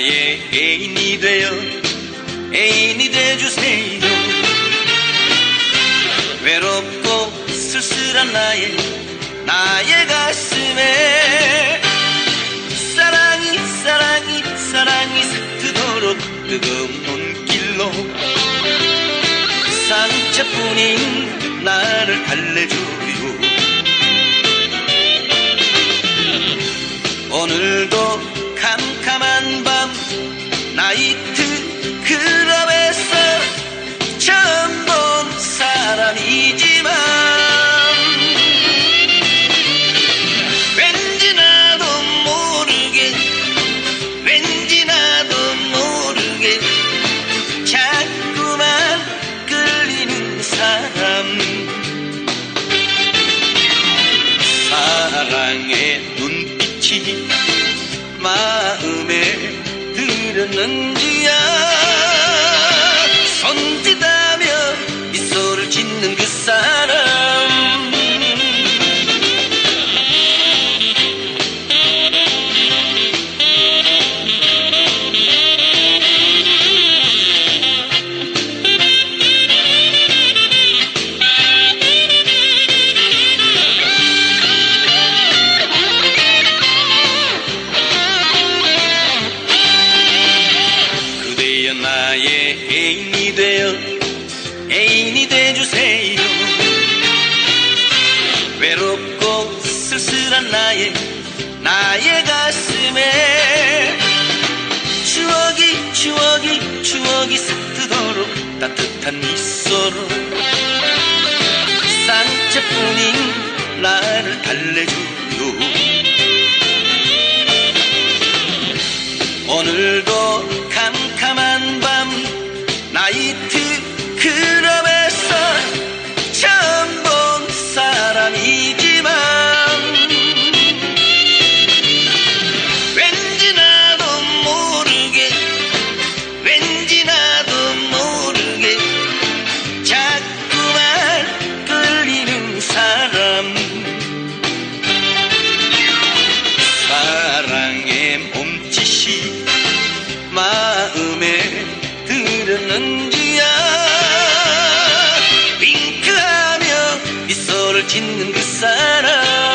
애인이 되어 애인이 돼주세요. 외롭고 쓸쓸한 나의 나의 가슴에 사랑이 사랑이 사랑이 싹트도록 뜨거운 눈길로 상처뿐인 나를 달래줘 마음에 들었는지야? 손짓하며 미소를 짓는 그 사람 쓸쓸한 나의 나의 가슴에 추억이 추억이 추억이 싹트도록 따뜻한 미소로 상처뿐인 나를 달래줘요 들었는지야. 윙크하며 미소를 짓는 그 사람